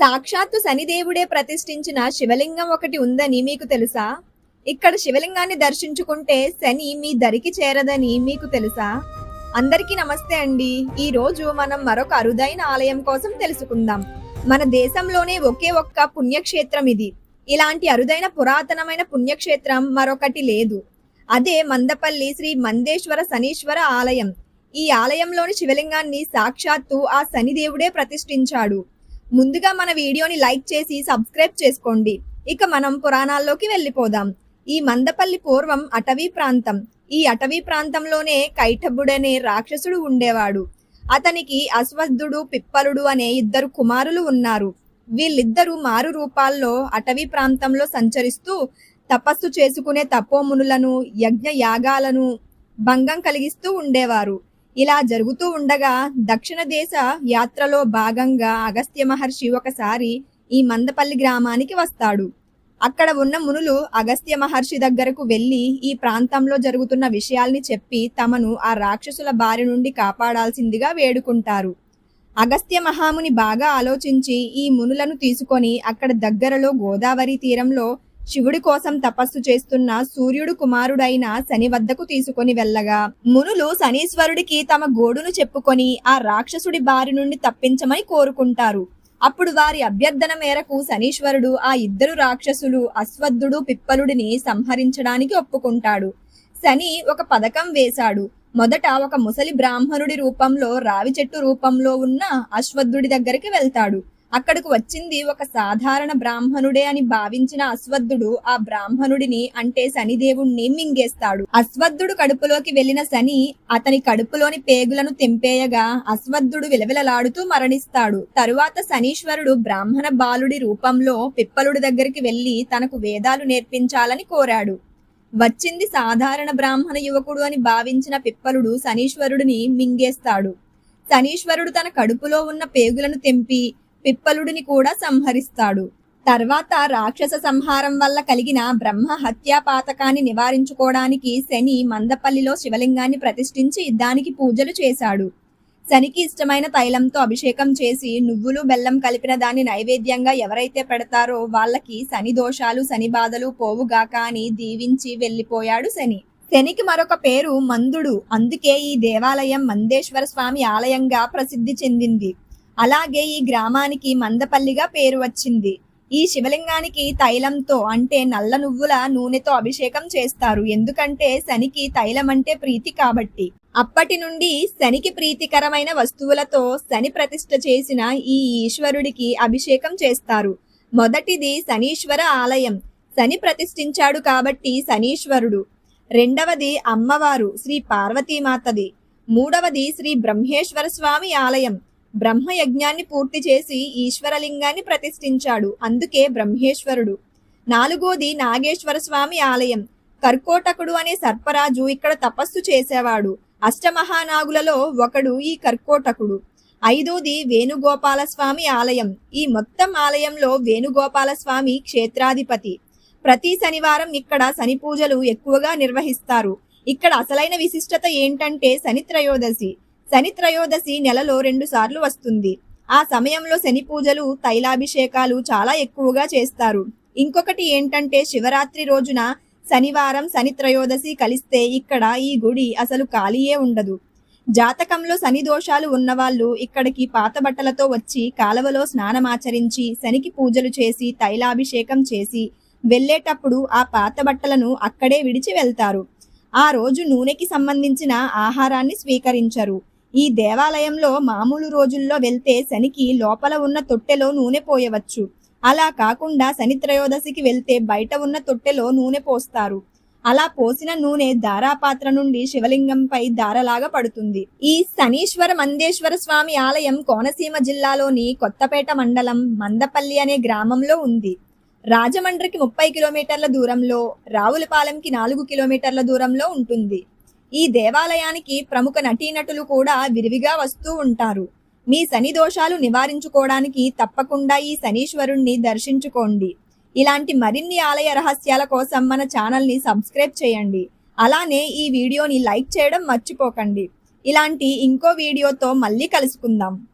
సాక్షాత్తు శనిదేవుడే ప్రతిష్ఠించిన శివలింగం ఒకటి ఉందని మీకు తెలుసా? ఇక్కడ శివలింగాన్ని దర్శించుకుంటే శని మీ దరికి చేరదని మీకు తెలుసా? అందరికీ నమస్తే అండి. ఈ రోజు మనం మరొక అరుదైన ఆలయం కోసం తెలుసుకుందాం. మన దేశంలోనే ఒకే ఒక్క పుణ్యక్షేత్రం ఇది. ఇలాంటి అరుదైన పురాతనమైన పుణ్యక్షేత్రం మరొకటి లేదు. అదే మందపల్లి శ్రీ మందేశ్వర శనీశ్వర ఆలయం. ఈ ఆలయంలోని శివలింగాన్ని సాక్షాత్తు ఆ శనిదేవుడే ప్రతిష్ఠించాడు. ముందుగా మన వీడియోని లైక్ చేసి సబ్స్క్రైబ్ చేసుకోండి. ఇక మనం పురాణాల్లోకి వెళ్ళిపోదాం. ఈ మందపల్లి పూర్వం అటవీ ప్రాంతం. ఈ అటవీ ప్రాంతంలోనే కైటబుడనే రాక్షసుడు ఉండేవాడు. అతనికి అశ్వద్ధుడు పిప్పలుడు అనే ఇద్దరు కుమారులు ఉన్నారు. వీళ్ళిద్దరూ మారు రూపాల్లో అటవీ ప్రాంతంలో సంచరిస్తూ తపస్సు చేసుకునే తపోమునులను యజ్ఞ యాగాలను భంగం కలిగిస్తూ ఉండేవారు. ఇలా జరుగుతూ ఉండగా దక్షిణ దేశ యాత్రలో భాగంగా అగస్త్య మహర్షి ఒకసారి ఈ మందపల్లి గ్రామానికి వస్తాడు. అక్కడ ఉన్న మునులు అగస్త్య మహర్షి దగ్గరకు వెళ్ళి ఈ ప్రాంతంలో జరుగుతున్న విషయాల్ని చెప్పి తమను ఆ రాక్షసుల బారి నుండి కాపాడాల్సిందిగా వేడుకుంటారు. అగస్త్య మహాముని బాగా ఆలోచించి ఈ మునులను తీసుకొని అక్కడ దగ్గరలో గోదావరి తీరంలో శివుడి కోసం తపస్సు చేస్తున్న సూర్యుడు కుమారుడైన శని వద్దకు తీసుకొని వెళ్ళగా మునులు శనీశ్వరుడికి తమ గోడును చెప్పుకొని ఆ రాక్షసుడి బారి నుండి తప్పించమని కోరుకుంటారు. అప్పుడు వారి అభ్యర్థన మేరకు శనీశ్వరుడు ఆ ఇద్దరు రాక్షసులు అశ్వద్ధుడు పిప్పలుడిని సంహరించడానికి ఒప్పుకుంటాడు. శని ఒక పథకం వేశాడు. మొదట ఒక ముసలి బ్రాహ్మణుడి రూపంలో రావి చెట్టు రూపంలో ఉన్న అశ్వద్ధుడి దగ్గరికి వెళ్తాడు. అక్కడకు వచ్చింది ఒక సాధారణ బ్రాహ్మణుడే అని భావించిన అశ్వద్ధుడు ఆ బ్రాహ్మణుడిని అంటే శనిదేవుణ్ణి మింగేస్తాడు. అశ్వద్ధుడు కడుపులోకి వెళ్ళిన శని అతని కడుపులోని పేగులను తెంపేయగా అశ్వద్ధుడు విలవిలలాడుతూ మరణిస్తాడు. తరువాత శనీశ్వరుడు బ్రాహ్మణ బాలుడి రూపంలో పిప్పలుడి దగ్గరికి వెళ్ళి తనకు వేదాలు నేర్పించాలని కోరాడు. వచ్చింది సాధారణ బ్రాహ్మణ యువకుడు అని భావించిన పిప్పలుడు శనీశ్వరుడిని మింగేస్తాడు. శనీశ్వరుడు తన కడుపులో ఉన్న పేగులను తెంపి పిప్పలుడిని కూడా సంహరిస్తాడు. తర్వాత రాక్షస సంహారం వల్ల కలిగిన బ్రహ్మ హత్యాపాతకాన్ని నివారించుకోవడానికి శని మందపల్లిలో శివలింగాన్ని ప్రతిష్ఠించి దానికి పూజలు చేశాడు. శనికి ఇష్టమైన తైలంతో అభిషేకం చేసి నువ్వులు బెల్లం కలిపిన దాన్ని నైవేద్యంగా ఎవరైతే పెడతారో వాళ్ళకి శని దోషాలు శని బాధలు పోవుగాక అని దీవించి వెళ్ళిపోయాడు శని. శనికి మరొక పేరు మందుడు. అందుకే ఈ దేవాలయం మందేశ్వర స్వామి ఆలయంగా ప్రసిద్ధి చెందింది. అలాగే ఈ గ్రామానికి మందపల్లిగా పేరు వచ్చింది. ఈ శివలింగానికి తైలంతో అంటే నల్ల నువ్వుల నూనెతో అభిషేకం చేస్తారు. ఎందుకంటే శనికి తైలం అంటే ప్రీతి కాబట్టి. అప్పటి నుండి శనికి ప్రీతికరమైన వస్తువులతో శని ప్రతిష్ఠ చేసిన ఈ ఈశ్వరుడికి అభిషేకం చేస్తారు. మొదటిది శనీశ్వర ఆలయం. శని ప్రతిష్ఠించాడు కాబట్టి శనీశ్వరుడు. రెండవది అమ్మవారు శ్రీ పార్వతీమాతది. మూడవది శ్రీ బ్రహ్మేశ్వర స్వామి ఆలయం. బ్రహ్మ యజ్ఞాన్ని పూర్తి చేసి ఈశ్వరలింగాన్ని ప్రతిష్ఠించాడు. అందుకే బ్రహ్మేశ్వరుడు. నాలుగోది నాగేశ్వర స్వామి ఆలయం. కర్కోటకుడు అనే సర్పరాజు ఇక్కడ తపస్సు చేసేవాడు. అష్టమహానాగులలో ఒకడు ఈ కర్కోటకుడు. ఐదోది వేణుగోపాల స్వామి ఆలయం. ఈ మొత్తం ఆలయంలో వేణుగోపాల స్వామి క్షేత్రాధిపతి. ప్రతి శనివారం ఇక్కడ శని పూజలు ఎక్కువగా నిర్వహిస్తారు. ఇక్కడ అసలైన విశిష్టత ఏంటంటే శని త్రయోదశి. శని త్రయోదశి నెలలో రెండుసార్లు వస్తుంది. ఆ సమయంలో శని పూజలు తైలాభిషేకాలు చాలా ఎక్కువగా చేస్తారు. ఇంకొకటి ఏంటంటే శివరాత్రి రోజున శనివారం శని త్రయోదశి కలిస్తే ఇక్కడ ఈ గుడి అసలు ఖాళీయే ఉండదు. జాతకంలో శని దోషాలు ఉన్నవాళ్ళు ఇక్కడికి పాత బట్టలతో వచ్చి కాలవలో స్నానమాచరించి శనికి పూజలు చేసి తైలాభిషేకం చేసి వెళ్ళేటప్పుడు ఆ పాత బట్టలను అక్కడే విడిచి వెళ్తారు. ఆ రోజు నూనెకి సంబంధించిన ఆహారాన్ని స్వీకరించరు. ఈ దేవాలయంలో మామూలు రోజుల్లో వెళ్తే శనికి లోపల ఉన్న తొట్టెలో నూనె పోయవచ్చు. అలా కాకుండా శని త్రయోదశికి వెళ్తే బయట ఉన్న తొట్టెలో నూనె పోస్తారు. అలా పోసిన నూనె దారాపాత్ర నుండి శివలింగంపై దారలాగా పడుతుంది. ఈ శనీశ్వర మందేశ్వర స్వామి ఆలయం కోనసీమ జిల్లాలోని కొత్తపేట మండలం మందపల్లి అనే గ్రామంలో ఉంది. రాజమండ్రికి ముప్పై కిలోమీటర్ల దూరంలో రావులపాలెంకి నాలుగు కిలోమీటర్ల దూరంలో ఉంటుంది. ఈ దేవాలయానికి ప్రముఖ నటీనటులు కూడా విరివిగా వస్తూ ఉంటారు. మీ శని దోషాలు నివారించుకోవడానికి తప్పకుండా ఈ శనీశ్వరుణ్ణి దర్శించుకోండి. ఇలాంటి మరిన్ని ఆలయ రహస్యాల కోసం మన ఛానల్ని సబ్స్క్రైబ్ చేయండి. అలానే ఈ వీడియోని లైక్ చేయడం మర్చిపోకండి. ఇలాంటి ఇంకో వీడియోతో మళ్ళీ కలుసుకుందాం.